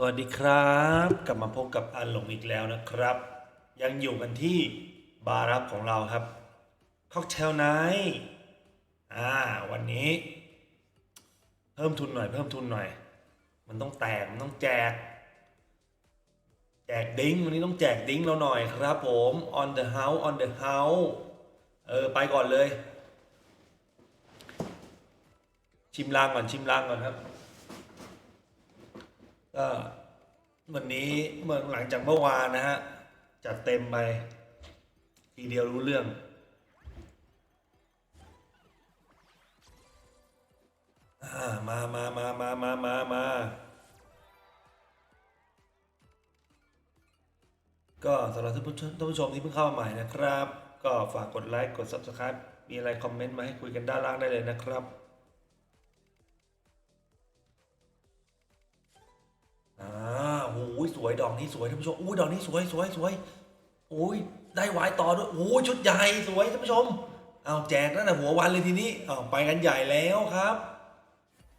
สวัสดีครับ กลับมาพบกับอันหลงอีกแล้วนะครับ ยังอยู่กันที่บาร์รับของเราครับค็อกเทลไนท์อ่าวันนี้ เพิ่มทุนหน่อย เพิ่มทุนหน่อย มันต้องแตกมันต้องแจก แจกดิ้งวันนี้ต้องแจกดิ้งเราหน่อยครับผม on the house on the house เออ ไปก่อนเลย ชิมลางก่อนชิมลางก่อนครับ ก็วันนี้เมื่อหลังจากเมื่อวานนะฮะ จัดเต็มไป ทีเดียวรู้เรื่องอมามามามามามามาก็สำหรับท่านผู้ชมท่านผู้ชมที่เพิ่งเข้ามาใหม่นะครับ ก็ฝากกดไลค์กด Subscribe มีอะไรคอมเมนต์มาให้คุยกันด้านล่างได้เลยนะครับ อ้ยสวยดอกนี้สวยท่านผู้ชมอุ้ยดอกนี้สวยสวยสวยโอ้ยได้หวายต่อด้วยโอ้ยชุดใหญ่สวยท่านผู้ชมเอาแจกตั้งแต่หัววันเลยทีนี้เอาไปกันใหญ่แล้วครับ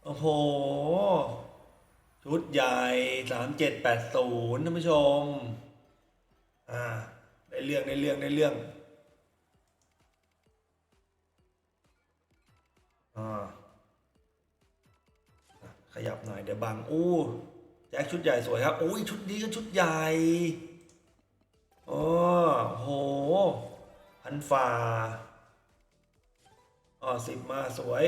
โอ้โหชุดใหญ่สามเจ็ดแปดศูนย์ท่านผู้ชมอ่าได้เรื่องได้เรื่องได้เรื่องอ่าขยับหน่อยเดี๋ยวบังอู้ แจ็คชุดใหญ่สวยครับโอ้ยชุดนี้ก็ชุดใหญ่โอ้โหพันฝ่าอ๋อสิบมาสวย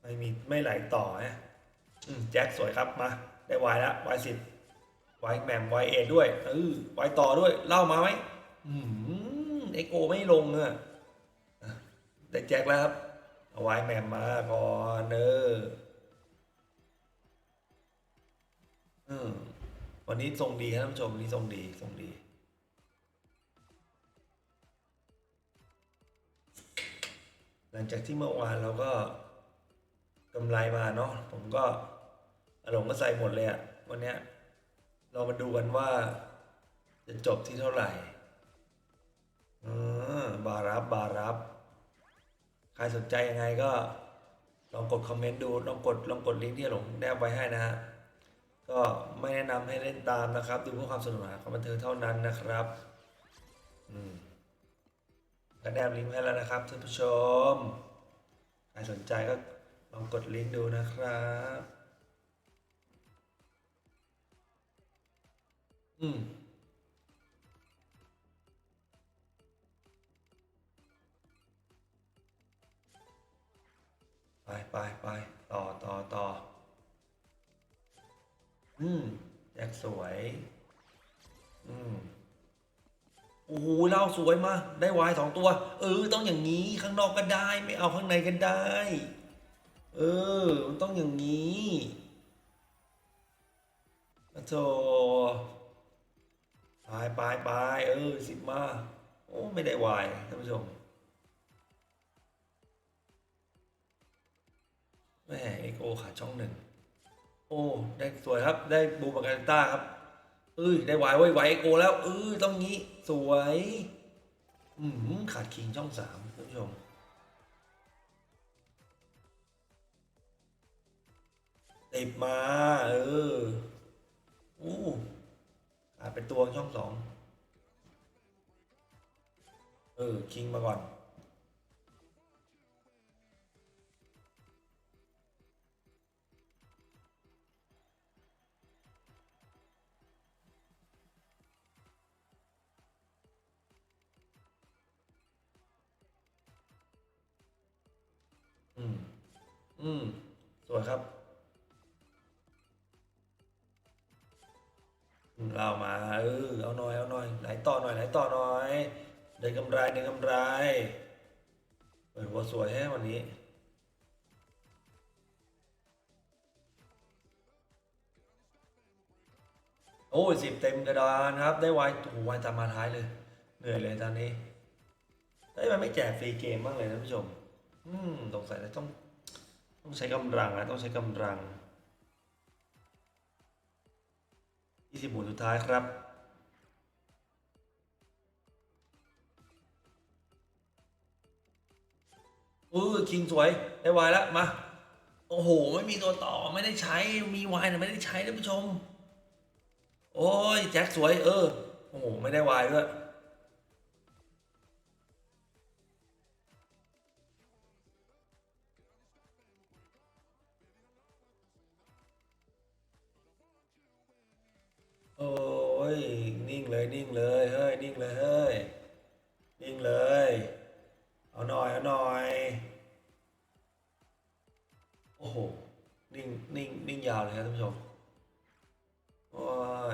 ไม่มีไม่ไหลต่อฮะอืมแจ็คสวยครับมา ได้วายแล้ววายสิบวายแหม่มวายเอด้วยเออวายต่อด้วยเล่ามาไหมอืมเอ็กโอไม่ลงอะอะได้แจ็คแล้วครับวายแหม่มมาก่อนเนอ อืมวันนี้ทรงดีครับท่านผู้ชมวันนี้ทรงดีทรงดี หลังจากที่เมื่อวานเราก็กำไรมาเนาะผมก็อารมณ์ก็ใส่หมดเลยอะวันเนี้ยเรามาดูกันว่า จะจบที่เท่าไหร่อบารับบารับ ใครสนใจยังไงก็ ลองกดคอมเมนต์ดู ลองกดลองกดลิงก์ที่หลงแนบไว้ให้นะฮะ ก็ไม่แนะนำให้เล่นตามนะครับ ดูเพื่อความสนุกสนานของบันเทิงเท่านั้นนะครับอืมก็แนบลิงก์ให้แล้วนะครับท่านผู้ชมใครสนใจก็ลองกดลิงก์ดูนะครับอืม สวย อืมโอ้โหเล่าสวยมา ได้วายสองตัว เออ ต้องอย่างนี้ข้างนอกก็ได้ ไม่เอาข้างในก็ได้ เออ มันต้องอย่างนี้นะโธ่ไปไปไปเออสิบมา โอ้ ไม่ได้วายท่านผู้ชมแม่เอ็กโอขาดช่องหนึ่ง โอ้ได้สวยครับได้บูมการต้าครับเอ้ยได้วายไว้ไวเอ็กโอแล้วเออต้องงี้สวยอืมขาดคิงช่องสามท่านผู้ชมติดมา เอออู้ขาดเป็นตัวช่องสองเออคิงมาก่อน ได้กำไรได้กำไรเปิดหัวสวยแฮะวันนี้ โอ้ยสิบเต็มกระดานครับ ได้ไวโอ้โหไวตามมาท้ายเลย เหนื่อยเลยตอนนี้เฮ้ยมันไม่แจกฟรีเกมบ้างเลยนะท่านผู้ชม อืมสงสัยจะต้อง ต้องใช้กำลังนะต้องใช้กำลัง20หมุนสุดท้ายครับ เออคิงสวยได้วายแล้วมา โอ้โห ไม่มีตัวต่อไม่ได้ใช้มีวายแต่ไม่ได้ใช้ท่านผู้ชม โอ้ยแจ็คสวย เออ โอ้โห ไม่ได้วายด้วยโอ้ย นิ่งเลยนิ่งเลย เฮ้ย นิ่งเลย เฮ้ย นิ่งเลย เอาหน่อย เอาหน่อย โอ้โห นิ่ง นิ่ง นิ่งยาวเลยครับท่านผู้ชม โอ้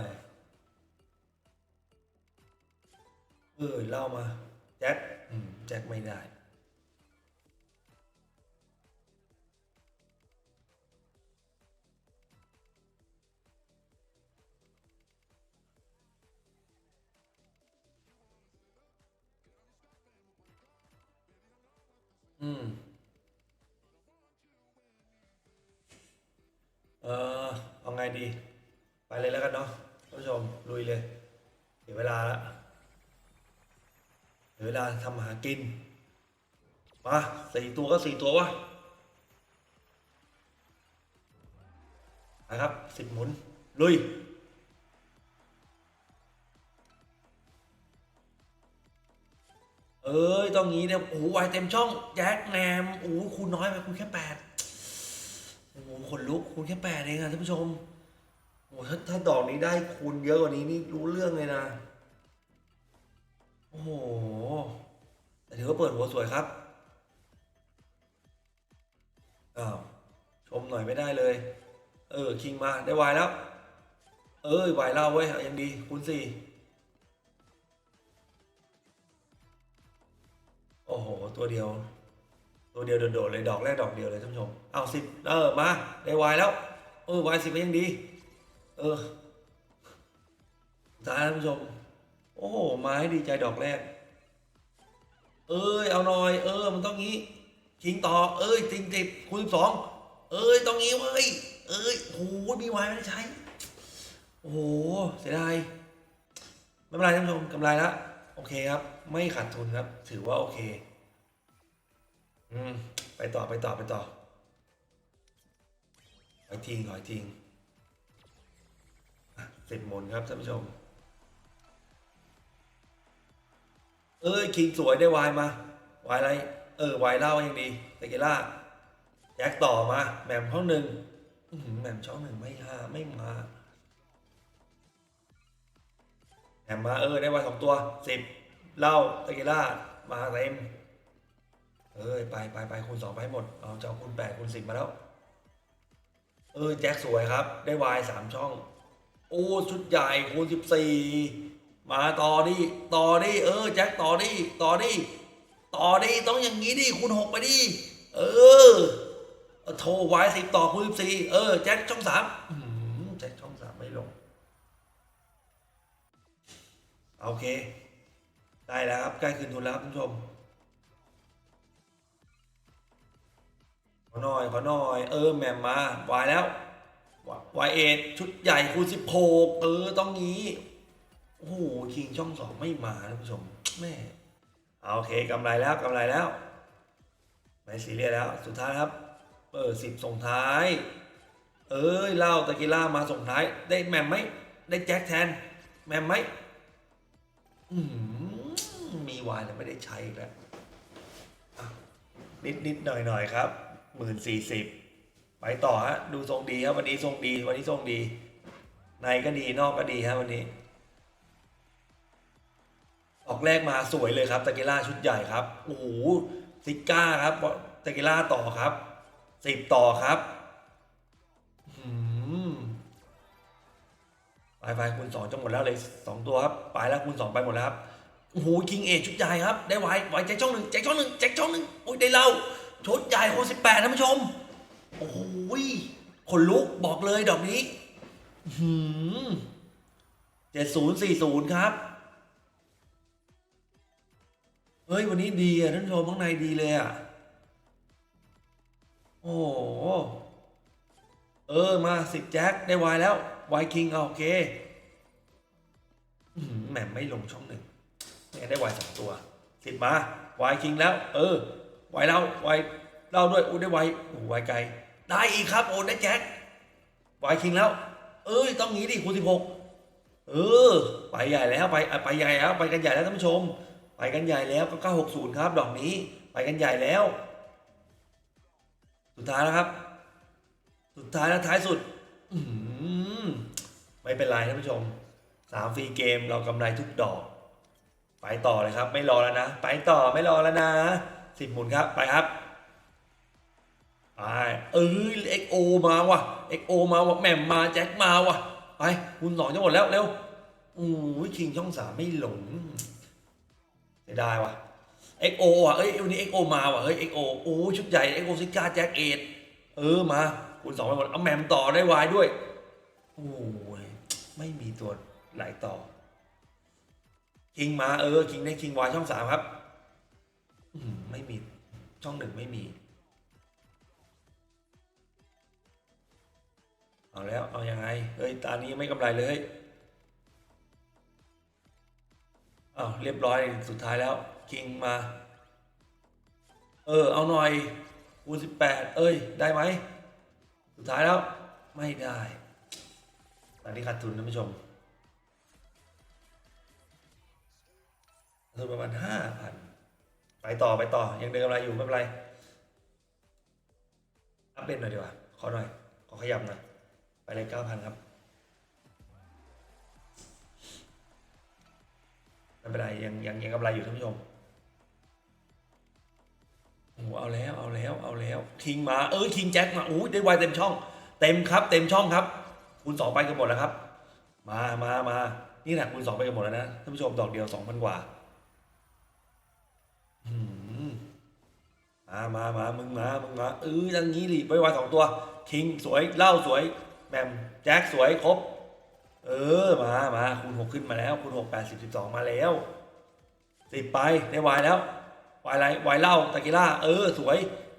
ย เออเล่ามา แจ็คอืมแจ็คไม่ได้ อืม เออเอาไงดี ไปเลยแล้วกันเนาะท่านผู้ชมลุยเลยเสียเวลาละเสียเวลาทำหากินมาสี่ตัวก็สี่ตัววะนะครับสิบหมุน ลุย เอ้ยต้องงี้เนี่ยโอ้โหวายเต็มช่องแจ็คแนมโอ้โหคูณน้อยไปคูณแค่แปดโอ้โหขนลุกคูณแค่แปดเองอะท่านผู้ชมโอ้โหถ้าถ้าดอกนี้ได้คูณเยอะกว่านี้นี่รู้เรื่องเลยนะโอ้โหแต่ถือว่าเปิดหัวสวยครับอ้าวชมหน่อยไม่ได้เลย เออคิงมาได้วายแล้ว เอ้ยวายเล่าเว้ยยังดีคูณสี่ ตัวเดียว ตัวเดียวโดดๆเลยดอกแรกดอกเดียวเลยท่านผู้ชมเอาสิบเออมาได้วายแล้วเออวายสิบก็ยังดี เออสุดท้ายท่านผู้ชม โอ้โหมาให้ดีใจดอกแรก เอ้ยเอาหน่อย เออ มันต้องงี้ชิงต่อ เอ้ยจริงติดคูณสองเอ้ยต้องงี้เว้ยเอ้ยโอ้โหมีวายไม่ได้ใช้ โอ้โหเสียดายไม่เป็นไรท่านผู้ชมกำไรละโอเคครับ ไม่ขาดทุนครับ ถือว่าโอเค อืมไปต่อไปต่อไปต่อขอยทิ้งขอยทิ้งอะสิบหมุนครับท่านผู้ชม เอ้ยคิงสวยได้วายมาวายอะไร เออวายเล่ายังดีเตเกล่าแจ็คต่อมาแหม่มช่องหนึ่งแหม่มช่องหนึ่งไม่ห้าไม่มาแหม่มมาเออได้วายสองตัวสิบเล่าเตเกล่ามาเต็ม เอ้ยไปไปไปคูณสองไปหมด เอาจะเอาคูณแปดคูณสิบมาแล้ว เออแจ็คสวยครับ ได้วายสามช่อง โอ้ชุดใหญ่คูณสิบสี่มาต่อดิต่อดิเออ แจ็คต่อดิต่อดิต่อดิต้องอย่างนี้ดิคูณหกไปดิเออโทรวายสิบต่อคูณสิบสี่เออ แจ็คช่องสามแจ็คช่องสามไม่ลงโอเค ได้แล้วครับใกล้คืนทุนแล้วครับท่านผู้ชม ขอหน่อยขอหน่อย เออแมมมาวายแล้ววายเอ็ดชุดใหญ่คูณสิบหกเออต้องงี้โอ้โหคิงช่องสองไม่มาท่านผู้ชมแม่เอาโอเคกำไรแล้วกำไรแล้วไม่ซีเรียสแล้วสุดท้ายครับเออสิบส่งท้าย เอ้ยเล่าตะกี้ล่ามาส่งท้าย ได้แมมไหมได้แจ็คแทน แมมไหมมีวายแต่ไม่ได้ใช้แล้วนิดนิดหน่อยหน่อยครับ หมื่นสี่สิบไปต่อฮะดูทรงดีครับวันนี้ทรงดี วันนี้ทรงดี ในก็ดีนอกก็ดีฮะวันนี้ ออกแรกมาสวยเลยครับตะกิล่าชุดใหญ่ครับโอ้โหซิก้าครับตะกิล่าต่อครับสิบต่อครับหืมไปไปคูณสองจะหมดแล้วเลยสองตัวครับไปแล้วคูณสองไปหมดแล้วครับโอ้โหคิงเอชุดใหญ่ครับ ได้ไวไวแจ็คช่องหนึ่งแจ็คช่องหนึ่งแจ็คช่องหนึ่งโอ้ยได้เล่า ชุดใหญ่คนสิบแปดท่านผู้ชม โอ้โหขนลุกบอกเลยดอกนี้เจ็ดศูนย์สี่ศูนย์ครับ เฮ้ย วันนี้ดีอะท่านผู้ชมข้างในดีเลยอะ โอ้เออ มาสิบแจ็คได้ไวแล้วไวคิงเอาโอเคแหม่ไม่ลงช่องหนึ่งเนี่ยได้วายสองตัว สิบมาวายคิงแล้ว เออ วายเล่าวายเล่าด้วยอู้ได้วายโอ้วไกล ได้อีกครับโอ้ได้แจ็ควายคิงแล้ว เอ้ยต้องงี้ดิคูณสิบหกเออ ไปใหญ่แล้วไปไปใหญ่แล้วไปกันใหญ่แล้วท่านผู้ชม ไปกันใหญ่แล้วก็เก้าหกศูนย์ครับ ดอกนี้ ไปกันใหญ่แล้ว สุดท้ายแล้วครับ สุดท้ายแล้วท้ายสุด อืไม่เป็นไรท่านผู้ชมสามฟรีเกมเรากำไรทุกดอก ไปต่อเลยครับ ไม่รอแล้วนะ ไปต่อไม่รอแล้วนะ สิบหมุนครับไปครับไปเออเอ็กโอมาว่ะเอ็กโอมาว่ะแหม่มมาแจ็คมาว่ะไปคุณสองจะหมดแล้วเร็วโอ้ยคิงช่องสามไม่หลงเสียดายว่ะเอ็กโออะเอ้ยวันนี้เอ็กโอมาว่ะเฮ้ยเอ็กโอโอ้ชุดใหญ่เอ็กโอซิก้าแจ็คเอทเออมาคุณสองไปหมดเอาแหม่มต่อได้วายด้วยโอ้ยไม่มีตัวไหลต่อคิงมาเออคิงได้คิงวายช่องสามครับ ไม่มีช่องหนึ่งไม่มี เอาแล้วเอายังไง เฮ้ย ตานี้ไม่กำไรเลยเอ้าวเรียบร้อยสุดท้ายแล้ว คิงมา เออ เอาหน่อยคูณสิบแปดเอ้ย ได้ไหม สุดท้ายแล้ว ไม่ได้ตอนนี้ขาดทุนท่านผู้ชมทุนประมาณห้าพัน ไปต่อไปต่อยังเดินกำไรอยู่ไม่เป็นไรอัพเดทหน่อยดีกว่าขอหน่อยขอขยับหน่อยไปเลยเก้าพันครับไม่เป็นไรยังยังยังกำไรอยู่ท่านผู้ชมโอ้โหเอาแล้วเอาแล้วเอาแล้วคิงมาเออคิงแจ็คมาอู้ได้ไวเต็มช่อง เต็มครับ เต็มช่องครับคูณสองไปกันหมดแล้วครับ มามามานี่แหละคูณสองไปกันหมดแล้วนะท่านผู้ชมดอกเดียวสองพันกว่า มามามามึงมามึงมาเอออย่างนี้ดิไว้ไวสองตัว คิงสวยเล่าสวยแหมมแจ็คสวยครบ เออมามาคูณหกขึ้นมาแล้วคูณหกแปดสิบสิบสองมาแล้วสิบไปได้วายแล้ววายอะไรวายเล่าตะกิล่าเออสวย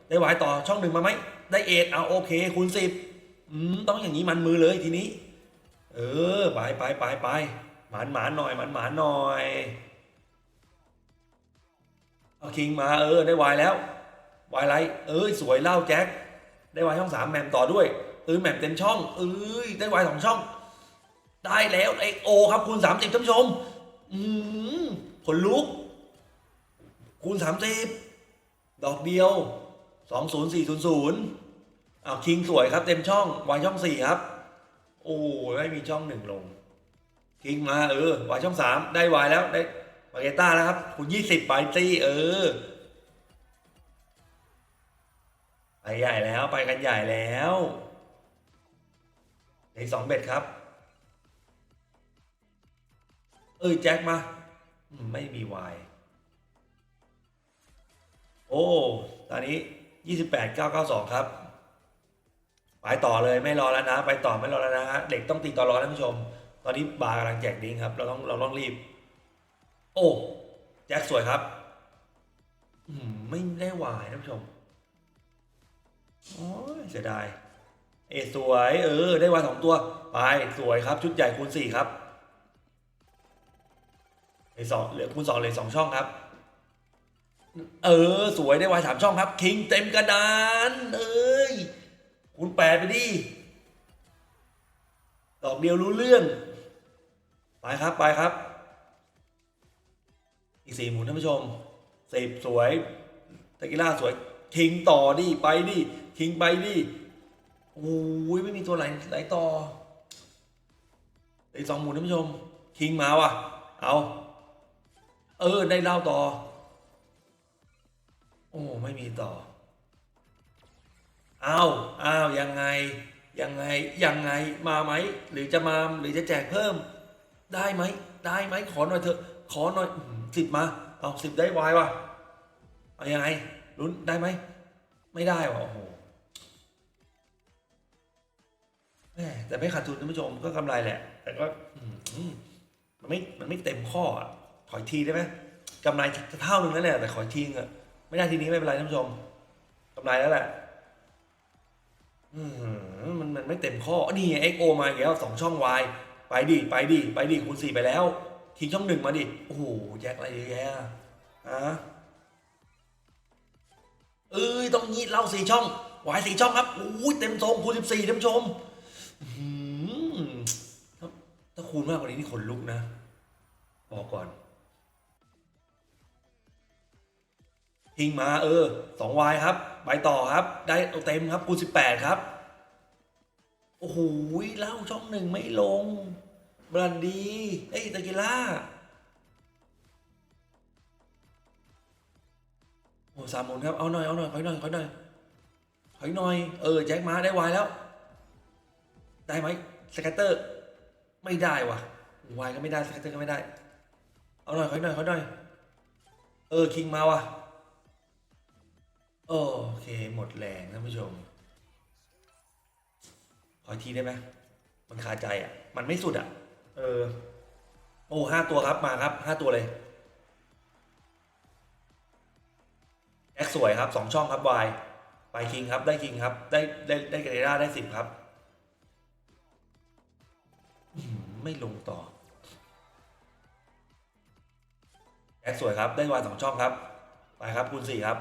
ได้วายต่อช่องหนึ่งมาไหมได้เอ็ดเอาโอเคคูณสิบอืมต้องอย่างนี้มันมือเลยทีนี้ เออไปไปไปไปหมานหมานหน่อยหมานหมานหน่อยเอาคิงมาเออได้วายแล้ว วายไรเอ้ยสวยเล่าแจ็คได้วายช่องสามแมมต่อด้วยเออแมมเต็มช่องเอ้ยได้วายสองช่อง ได้แล้วไอโอครับคูณสามสิบท่านผู้ชม อืมผลลุก คูณสามสิบดอกเดียวสองศูนย์สี่ศูนย์ศูนย์อ้าวคิงสวยครับเต็มช่องวายช่องสี่ครับ โอ้ไม่มีช่องหนึ่งลงคิงมาเออวายช่องสามได้วายแล้วได้มาเกต้าแล้วครับคุณยี่สิบไปซี่เออ ใหญ่แล้วไปกันใหญ่แล้วอีกสองเบ็ดครับ เอ้ยแจ็คมา ไม่มีวายโอ้ตอนนี้ยี่สิบแปดเก้าเก้าสองครับ ไปต่อเลยไม่รอแล้วนะ ไปต่อไม่รอแล้วนะฮะเด็กต้องตีต่อรอท่านผู้ชม ตอนนี้บาร์กำลังแจกดิ้งครับ เราต้องเราต้องรีบ โอ้ แจ็คสวยครับ ไม่ได้วายท่านผู้ชม โอ้ยเสียดาย เอสวย เออ ได้วายสองตัว ไป สวยครับ ชุดใหญ่คูณสี่ครับเหลือสองเหลือคูณสองเหลือสองช่องครับ เออ สวยได้วายสามช่องครับ คิงเต็มกระดาน เอ้ย คูณแปดไปดิ ดอกเดียวรู้เรื่อง ไปครับ ไปครับ อีกสี่หมุนท่านผู้ชมสิบสวยตะกิล่าสวย คิงต่อดิไปดิคิงไปดิโอ้ยไม่มีตัวไหลไหลต่ออีกสองหมุนท่านผู้ชมคิงมาว่ะ เอาเออได้เล่าต่อ โอ้ไม่มีต่ออ้าวอ้าวยังไงยังไงยังไงมาไหมหรือจะมาหรือจะแจกเพิ่ม ได้ไหมได้ไหมขอหน่อยเถอะขอหน่อยสิบมาเอาสิบได้วายว่ะเอายังไง ลุ้นได้ไหม ไม่ได้ว่ะโอ้โหแต่ไม่ขาดทุนท่านผู้ชมก็กำไรแหละ แต่ก็มันไม่มันไม่เต็มข้ออะขออีกทีได้ไหมกำไรจะเท่านึงนั่นแหละแต่ขอทีงอะไม่ได้ทีนี้ไม่เป็นไรท่านผู้ชมกำไรแล้วแหละมันมันไม่เต็มข้อนี่เอ็กโอมาอีกแล้วสองช่องวายไปดิไปดิไปดิคูณสี่ไปแล้วทิ้งช่องหนึ่งมาดิโอ้โหแยกอะไรเยอะแยะอะ เอ้ยต้องยีดเล่าสี่ช่องวายสี่ช่องครับอู้ยเต็มทรงคูณสิบสี่ท่านผู้ชมอื้อหือถ้าถ้าคูณมากกว่านี้นี่ขนลุกนะ บอกก่อนทิ้งมาเออสองวายครับ ไปต่อครับ ได้เต็มครับคูณสิบแปดครับ โอ้โหเล่าช่องหนึ่งไม่ลงบรันดี เอ้ยตะกิล่า อ้สามหมุนครับ เอาหน่อย เอาหน่อยขอหน่อยขอหน่อยขอหน่อย เออ แจ็คมาได้วายแล้ว ได้ไหมสแกตเตอร์ ไม่ได้วะวายก็ไม่ได้สแกตเตอร์ก็ไม่ได้ เอาหน่อยขอหน่อยขอหน่อย เออ คิงมาว่ะ โอเค หมดแรงท่านผู้ชม ขอทีได้ไหมมันคาใจอะ มันไม่สุดอะ เออ โอ้ห้าตัวครับ มาครับห้าตัวเลย แอคสวยครับสองช่องครับวายไปคิงครับได้คิงครับได้ได้ได้เกเรดาได้สิบครับ ไม่ลงต่อแอคสวยครับได้วายสองช่องครับ ไปครับคูณสี่ครับ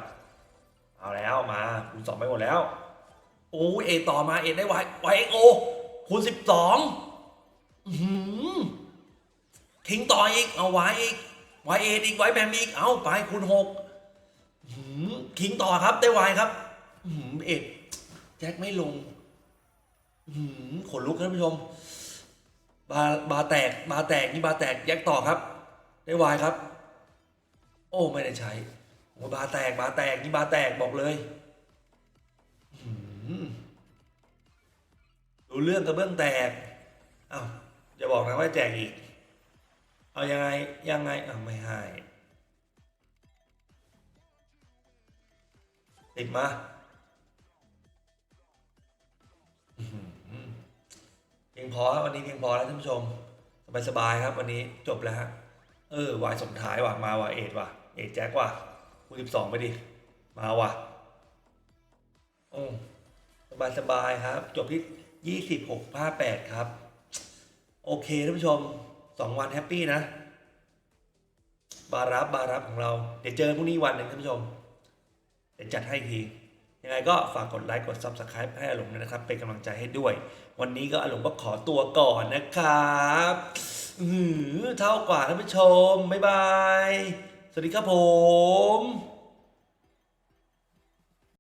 เอาแล้วมาคูณสองไปหมดแล้วโอ้เอต่อมาเอได้วายวายเอ็กโอคูณสิบสองคิงต่ออีกเอาไวายอีกไวายเออีกไวายแบมอีกเอาไปคูณหก คิงต่อครับได้ไวครับหืมเอ็ดแจ็คไม่ลงหืมขนลุกท่านผู้ชม บาบาแตกบาแตกนี่บาแตกแจ็คต่อครับ ได้ไวครับ โอ้ไม่ได้ใช้โอ้บาแตกบาแตกนี่บาแตกบอกเลยหืมดูเรื่องกระเบื้องแตกอ้าวอย่าบอกนะว่าแจกอีก เอายังไงยังไงอ้าวไม่ให้ ติดมาเพียงพอครับวันนี้เพียงพอแล้วท่านผู้ชม สบายสบายๆครับ วันนี้จบแล้วฮะเออวายส่งท้ายว่ะมาว่ะเอ็ดว่ะเอ็ดแจ็คว่ะคูสิบสองไปดิมาว่ะโอ้สบายสบายครับ จบที่ยี่สิบหกห้าแปดครับ โอเคท่านผู้ชมสองวันแฮปปี้นะ บารับบารับของเรา เดี๋ยวเจอพรุ่งนี้วันหนึ่งท่านผู้ชม เดี๋ยวจัดให้ทียังไงก็ฝากกดไลค์กด Subscribe ให้อาหลงนะครับ เป็นกำลังใจให้ด้วย วันนี้ก็อาหลงก็ขอตัวก่อนนะครับเท่ากว่าท่านผู้ชม บ๊ายบาย สวัสดีครับผม